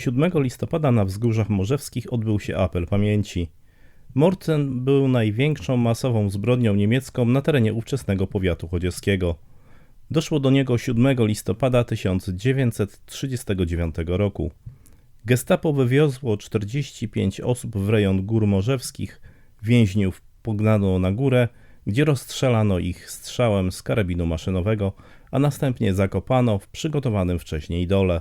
7 listopada na wzgórzach morzewskich odbył się apel pamięci. Mord ten był największą masową zbrodnią niemiecką na terenie ówczesnego powiatu chodzieckiego. Doszło do niego 7 listopada 1939 roku. Gestapo wywiozło 45 osób w rejon Gór Morzewskich. Więźniów pognano na górę, gdzie rozstrzelano ich strzałem z karabinu maszynowego, a następnie zakopano w przygotowanym wcześniej dole.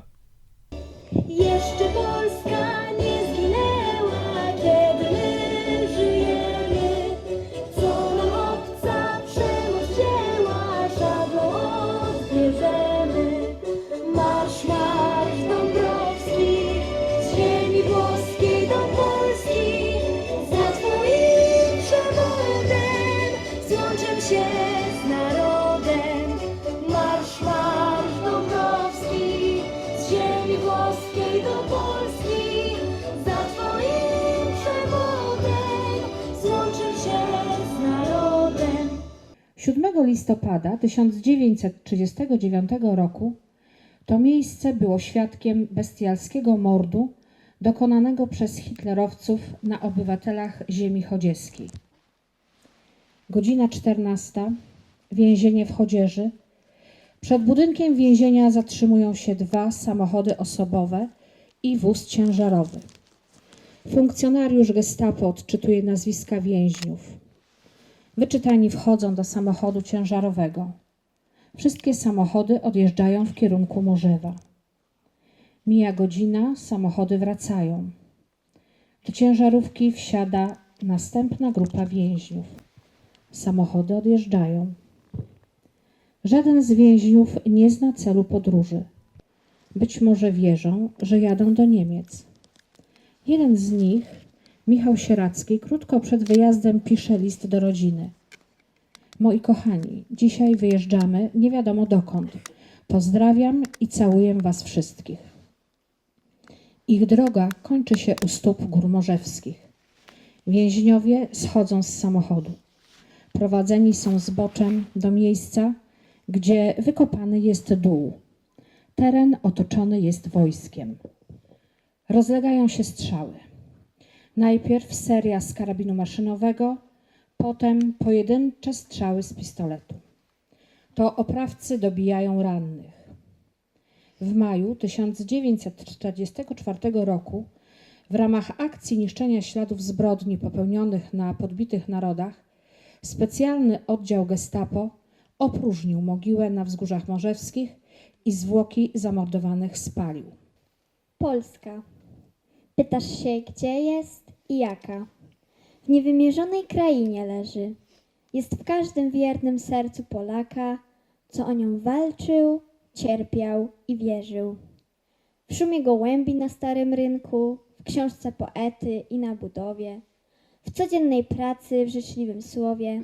Za twoim się z narodem. 7 listopada 1939 roku to miejsce było świadkiem bestialskiego mordu dokonanego przez hitlerowców na obywatelach ziemi chodzieskiej. Godzina 14. Więzienie w Chodzieży. Przed budynkiem więzienia zatrzymują się dwa samochody osobowe i wóz ciężarowy. Funkcjonariusz gestapo odczytuje nazwiska więźniów. Wyczytani wchodzą do samochodu ciężarowego. Wszystkie samochody odjeżdżają w kierunku Morzewa. Mija godzina, samochody wracają. Do ciężarówki wsiada następna grupa więźniów. Samochody odjeżdżają. Żaden z więźniów nie zna celu podróży. Być może wierzą, że jadą do Niemiec. Jeden z nich, Michał Sieracki, krótko przed wyjazdem pisze list do rodziny. Moi kochani, dzisiaj wyjeżdżamy nie wiadomo dokąd. Pozdrawiam i całuję Was wszystkich. Ich droga kończy się u stóp gór morzewskich. Więźniowie schodzą z samochodu. Prowadzeni są zboczem do miejsca, gdzie wykopany jest dół. Teren otoczony jest wojskiem. Rozlegają się strzały. Najpierw seria z karabinu maszynowego, potem pojedyncze strzały z pistoletu. To oprawcy dobijają rannych. W maju 1944 roku w ramach akcji niszczenia śladów zbrodni popełnionych na podbitych narodach specjalny oddział Gestapo opróżnił mogiłę na wzgórzach morzewskich i zwłoki zamordowanych spalił. Polska. Pytasz się, gdzie jest i jaka? W niewymierzonej krainie leży. Jest w każdym wiernym sercu Polaka, co o nią walczył, cierpiał i wierzył. W szumie gołębi na starym rynku, w książce poety i na budowie, w codziennej pracy, w życzliwym słowie,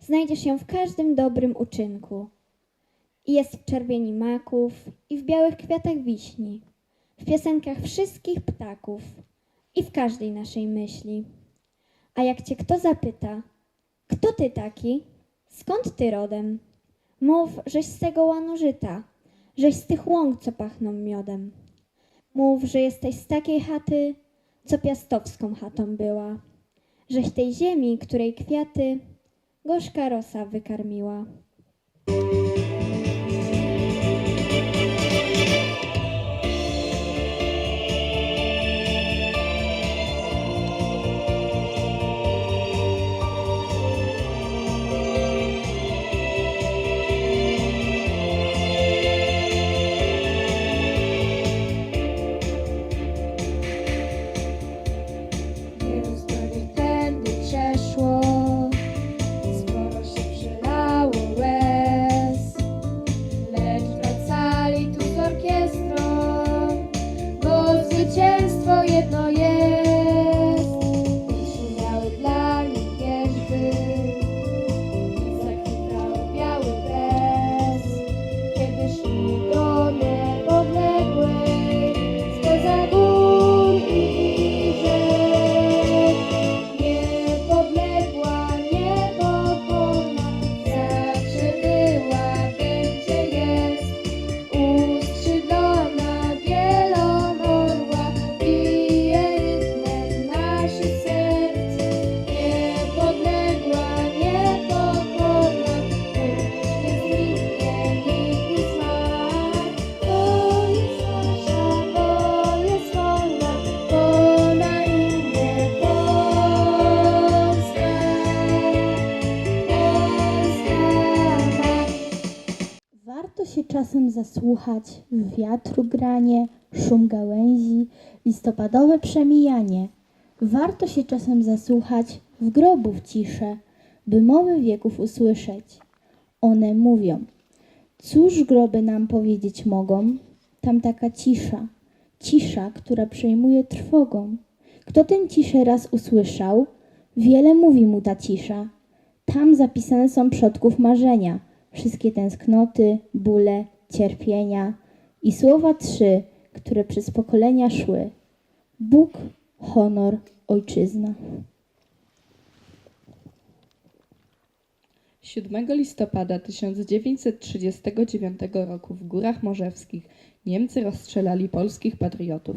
znajdziesz ją w każdym dobrym uczynku. I jest w czerwieni maków i w białych kwiatach wiśni, w piosenkach wszystkich ptaków i w każdej naszej myśli. A jak cię kto zapyta, kto ty taki, skąd ty rodem? Mów, żeś z tego łanu żyta, żeś z tych łąk, co pachną miodem. Mów, że jesteś z takiej chaty, co piastowską chatą była, żeś tej ziemi, której kwiaty gorzka rosa wykarmiła. W wiatru granie, szum gałęzi, listopadowe przemijanie. Warto się czasem zasłuchać w grobów ciszę, by mowy wieków usłyszeć. One mówią, cóż groby nam powiedzieć mogą? Tam taka cisza, cisza, która przejmuje trwogą. Kto tę ciszę raz usłyszał, wiele mówi mu ta cisza. Tam zapisane są przodków marzenia, wszystkie tęsknoty, bóle, cierpienia i słowa trzy, które przez pokolenia szły. Bóg, honor, ojczyzna. 7 listopada 1939 roku w Górach Morzewskich Niemcy rozstrzelali polskich patriotów.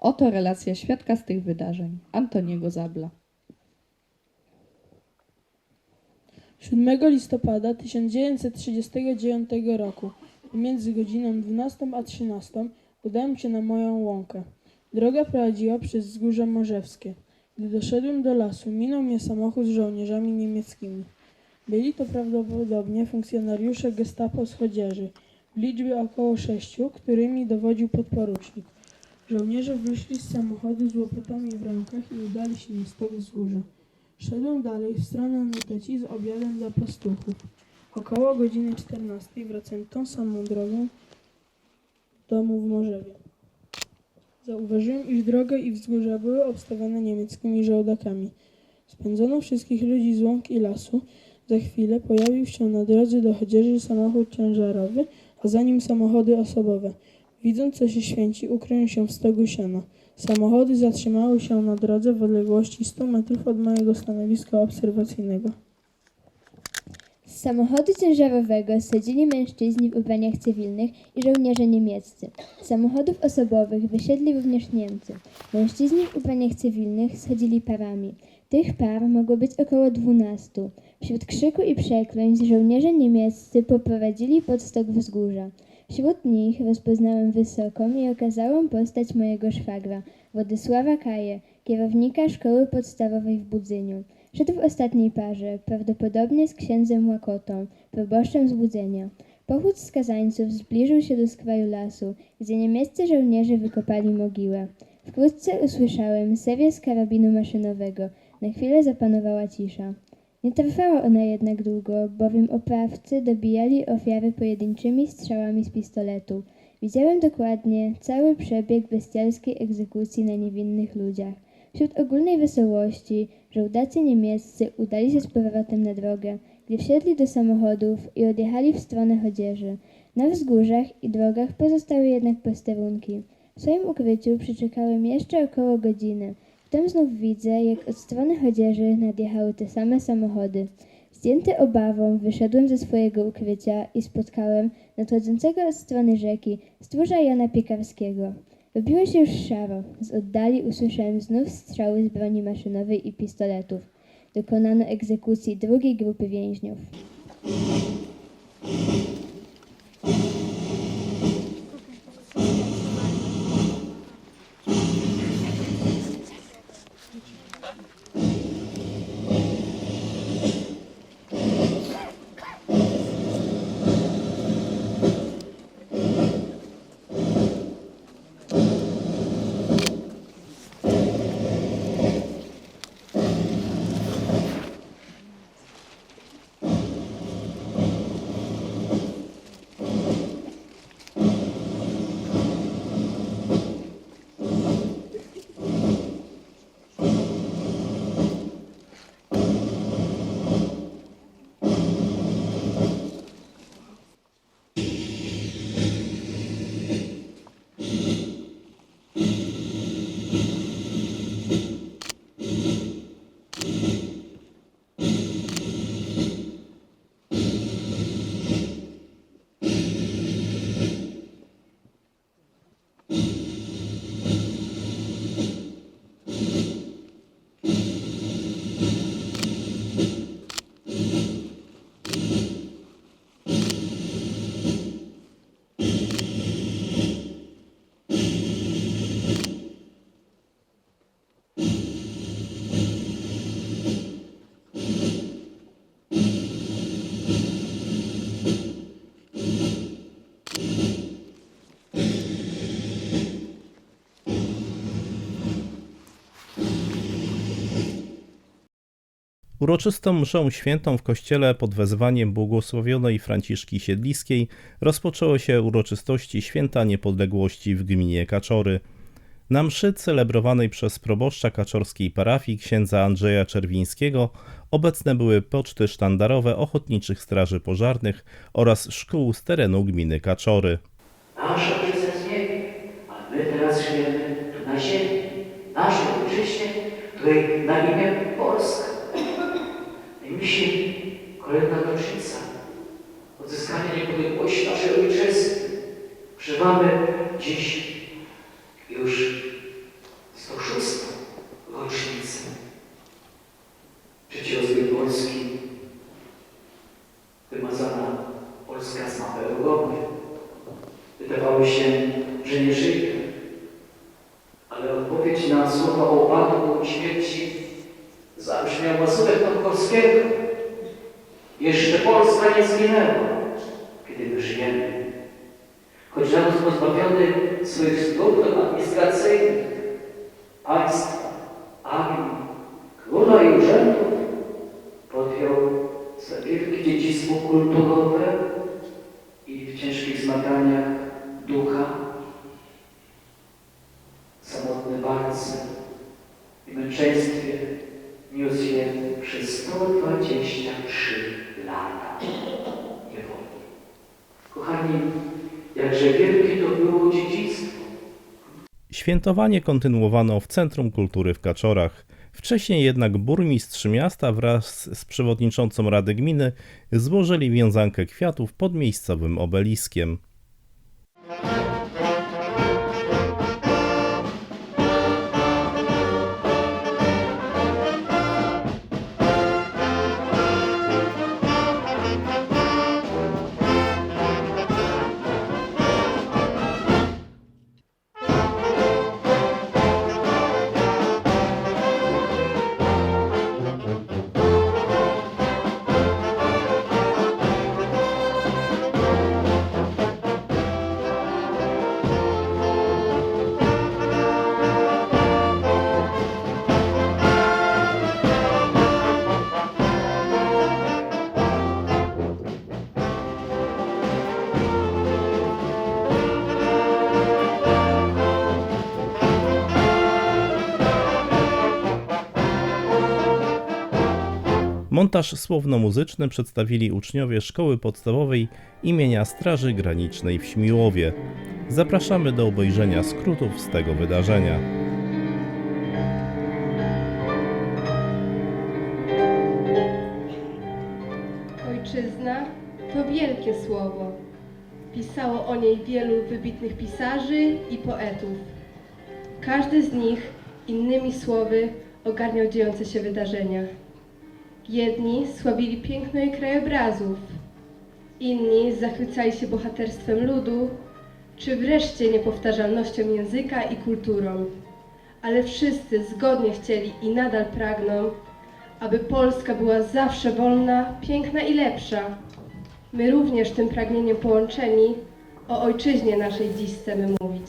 Oto relacja świadka z tych wydarzeń, Antoniego Zabla. 7 listopada 1939 roku między godziną 12 a 13 udałem się na moją łąkę. Droga prowadziła przez wzgórze morzewskie. Gdy doszedłem do lasu, minął mnie samochód z żołnierzami niemieckimi. Byli to prawdopodobnie funkcjonariusze gestapo z Chodzieży, w liczbie około sześciu, którymi dowodził podporucznik. Żołnierze wyszli z samochodu z łopatami w rękach i udali się na stok wzgórza. Szedłem dalej w stronę Nuteci z obiadem dla pastuchów. Około godziny 14 wracałem tą samą drogą do domu w Morzewie. Zauważyłem, iż droga i wzgórza były obstawione niemieckimi żołdakami. Spędzono wszystkich ludzi z łąk i lasu. Za chwilę pojawił się na drodze do Chodzieży samochód ciężarowy, a za nim samochody osobowe. Widząc, co się święci, ukryłem się w stogu siana. Samochody zatrzymały się na drodze w odległości 100 metrów od mojego stanowiska obserwacyjnego. Z samochodu ciężarowego sadzili mężczyźni w ubraniach cywilnych i żołnierze niemieccy. Z samochodów osobowych wysiedli również Niemcy. Mężczyźni w ubraniach cywilnych schodzili parami. Tych par mogło być około dwunastu. Wśród krzyku i przekleństw żołnierze niemieccy poprowadzili pod stok wzgórza. Wśród nich rozpoznałem wysoką i okazałą postać mojego szwagra, Władysława Kaję, kierownika szkoły podstawowej w Budzyniu. Szedł w ostatniej parze, prawdopodobnie z księdzem Łakotą, proboszczem z Budzenia. Pochód skazańców zbliżył się do skraju lasu, gdzie niemieccy żołnierze wykopali mogiłę. Wkrótce usłyszałem serię z karabinu maszynowego. Na chwilę zapanowała cisza. Nie trwała ona jednak długo, bowiem oprawcy dobijali ofiary pojedynczymi strzałami z pistoletu. Widziałem dokładnie cały przebieg bestialskiej egzekucji na niewinnych ludziach. Wśród ogólnej wesołości żołdacy niemieccy udali się z powrotem na drogę, gdy wsiedli do samochodów i odjechali w stronę Chodzieży. Na wzgórzach i drogach pozostały jednak posterunki. W swoim ukryciu przeczekałem jeszcze około godziny. Wtem znów widzę, jak od strony Chodzieży nadjechały te same samochody. Zdjęty obawą wyszedłem ze swojego ukrycia i spotkałem nadchodzącego od strony rzeki stróża Jana Piekarskiego. Robiło się już szaro. Z oddali usłyszałem znów strzały z broni maszynowej i pistoletów. Dokonano egzekucji drugiej grupy więźniów. Uroczystą mszą świętą w kościele pod wezwaniem błogosławionej Franciszki Siedliskiej rozpoczęło się uroczystości Święta Niepodległości w gminie Kaczory. Na mszy celebrowanej przez proboszcza kaczorskiej parafii księdza Andrzeja Czerwińskiego obecne były poczty sztandarowe ochotniczych straży pożarnych oraz szkół z terenu gminy Kaczory. Nasz Ojciec jest niebie, a my teraz żyjemy tu na ziemi, naszej ojczyźnie, której na imię. I myśli kolejna rocznica odzyskania niepodległości naszej ojczyzny. Przeżywamy dziś już 106. rocznicę trzeciego rozwoju Polski. Wymazana Polska z mapy Europy. Wydawało się, że nie żyje. Ale odpowiedź na słowa o upadku i śmierci zabrzmiał Mazurek Podgórskiego. Jeszcze Polska nie zginęła, kiedy my żyjemy. Choć naród pozbawiony swoich struktur administracyjnych, państwa, armii, króla i urzędów, podjął swe wielkie dziedzictwo kulturowe i w ciężkich zmaganiach ducha, samotny walce i męczeństwie je przez 123 lata niewoli. Kochani, jakże wielkie to było dziedzictwo. Świętowanie kontynuowano w Centrum Kultury w Kaczorach. Wcześniej jednak burmistrz miasta wraz z przewodniczącą Rady Gminy złożyli wiązankę kwiatów pod miejscowym obeliskiem. Montaż słowno-muzyczny przedstawili uczniowie Szkoły Podstawowej imienia Straży Granicznej w Śmiłowie. Zapraszamy do obejrzenia skrótów z tego wydarzenia. Ojczyzna to wielkie słowo. Pisało o niej wielu wybitnych pisarzy i poetów. Każdy z nich innymi słowy ogarniał dziejące się wydarzenia. Jedni sławili piękno jej krajobrazów, inni zachwycali się bohaterstwem ludu, czy wreszcie niepowtarzalnością języka i kulturą. Ale wszyscy zgodnie chcieli i nadal pragną, aby Polska była zawsze wolna, piękna i lepsza. My również tym pragnieniem połączeni o ojczyźnie naszej dziś chcemy mówić.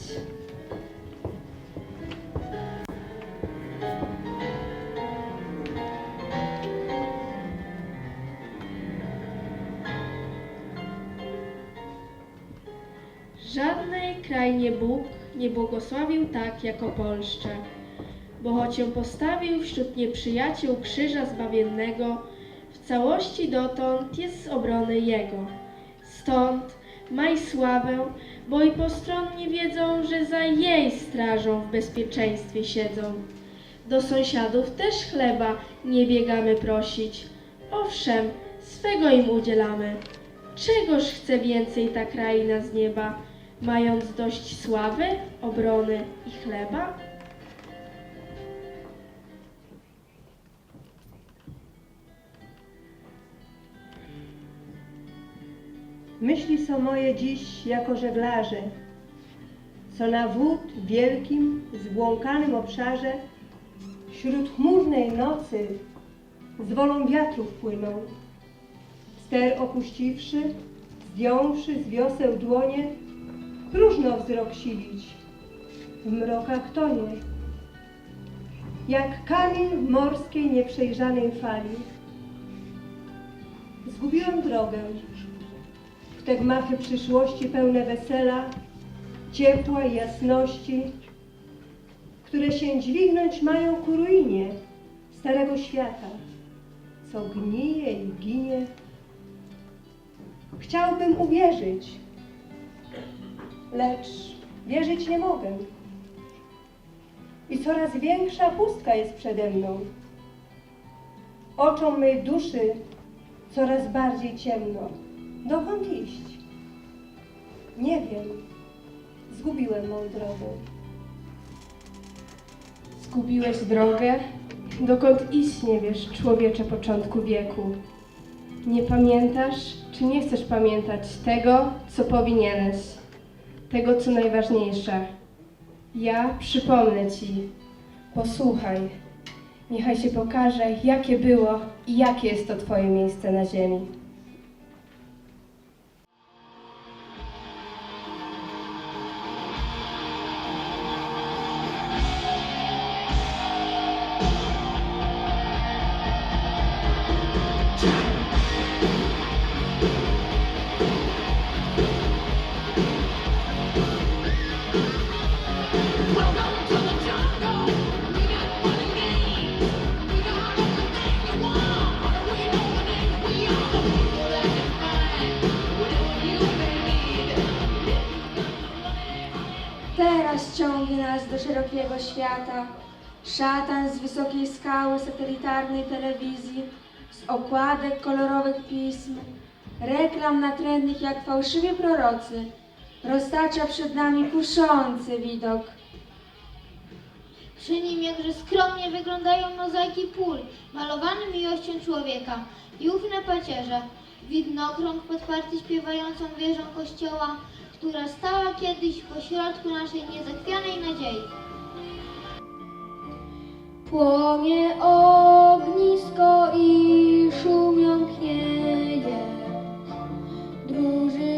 Krainie Bóg nie błogosławił tak jako Polszczę, bo choć ją postawił wśród nieprzyjaciół krzyża zbawiennego, w całości dotąd jest z obrony Jego. Stąd maj sławę, bo i postronni wiedzą, że za jej strażą w bezpieczeństwie siedzą. Do sąsiadów też chleba nie biegamy prosić. Owszem, swego im udzielamy. Czegoż chce więcej ta kraina z nieba, mając dość sławy, obrony i chleba? Myśli są moje dziś jako żeglarze, co na wód wielkim, zbłąkanym obszarze, wśród chmurnej nocy z wolą wiatrów płyną. Ster opuściwszy, zdjąwszy z wioseł dłonie, próżno wzrok silić, w mrokach tonie. Jak kamień morskiej nieprzejrzanej fali, Zgubiłem drogę. W te gmachy przyszłości pełne wesela, ciepła i jasności, które się dźwignąć mają ku ruinie starego świata, co gnije i ginie. Chciałbym uwierzyć, lecz wierzyć nie mogę. I coraz większa pustka jest przede mną. Oczom mej duszy coraz bardziej ciemno. Dokąd iść? Nie wiem. Zgubiłem mą drogę. Zgubiłeś drogę? Dokąd iść nie wiesz, człowiecze początku wieku? Nie pamiętasz, czy nie chcesz pamiętać tego, co powinieneś? Tego, co najważniejsze. Ja przypomnę ci. Posłuchaj. Niechaj się pokaże, jakie było i jakie jest to Twoje miejsce na ziemi. Świata. Szatan z wysokiej skały satelitarnej telewizji, z okładek kolorowych pism, reklam natrętnych jak fałszywi prorocy, roztacza przed nami kuszący widok. Przy nim jakże skromnie wyglądają mozaiki pól, malowane miłością człowieka i ufne pacierze. Widnokrąg podparty śpiewającą wieżą kościoła, która stała kiedyś pośrodku naszej niezachwianej nadziei. Płonie ognisko i szum jąknieje. Drużynowy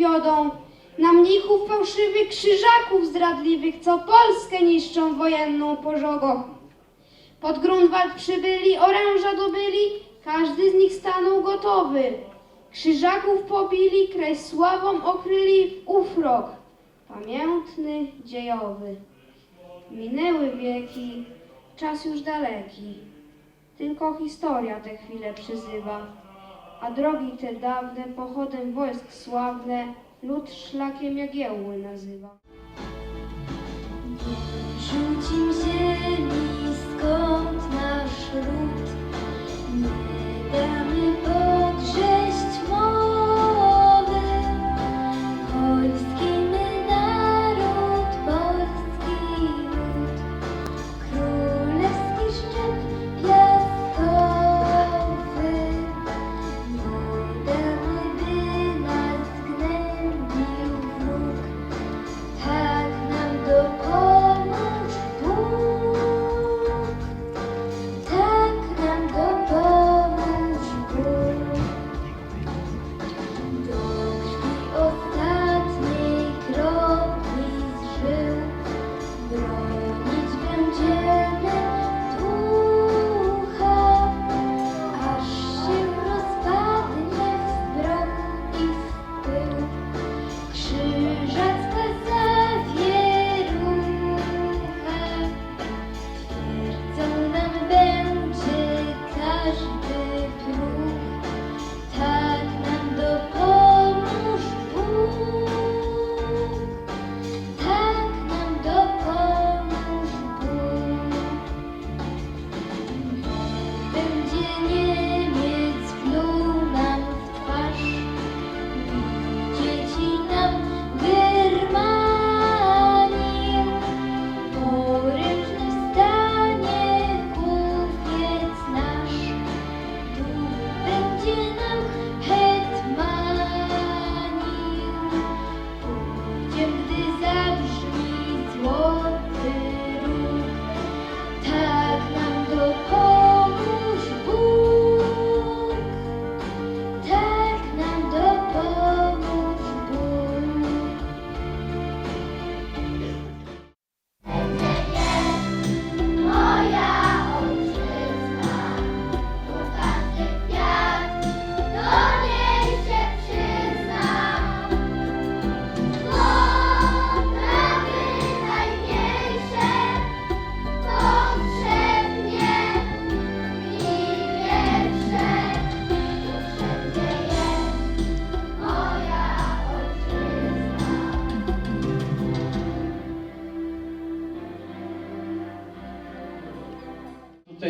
wiodą. Na mnichów fałszywych krzyżaków zdradliwych, co Polskę niszczą wojenną pożogą. Pod Grunwald przybyli, oręża dobyli, każdy z nich stanął gotowy. Krzyżaków pobili, kraj sławą okryli w ów rok, pamiętny, dziejowy. Minęły wieki, czas już daleki, tylko historia tę chwilę przyzywa. A drogi te dawne pochodem wojsk sławne lud szlakiem Jagiełły nazywa. Rzucim ziemi,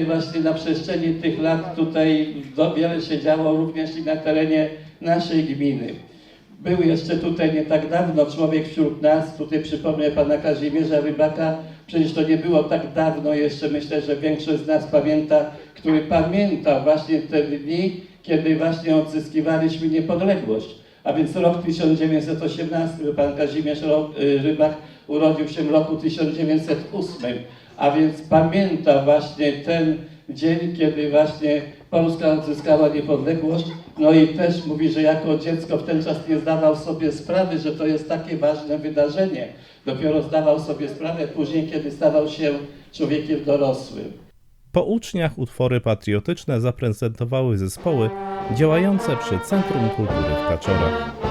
właśnie na przestrzeni tych lat tutaj wiele się działo również i na terenie naszej gminy. Był jeszcze tutaj nie tak dawno człowiek wśród nas, tutaj przypomnę pana Kazimierza Rybaka, przecież to nie było tak dawno jeszcze, myślę, że większość z nas pamięta, który pamięta właśnie te dni, kiedy właśnie odzyskiwaliśmy niepodległość. A więc rok 1918, bo pan Kazimierz Rybak urodził się w roku 1908, a więc pamięta właśnie ten dzień, kiedy właśnie Polska odzyskała niepodległość. No i też mówi, że jako dziecko w ten czas nie zdawał sobie sprawy, że to jest takie ważne wydarzenie. Dopiero zdawał sobie sprawę później, kiedy stawał się człowiekiem dorosłym. Po uczniach utwory patriotyczne zaprezentowały zespoły działające przy Centrum Kultury w Kaczorach.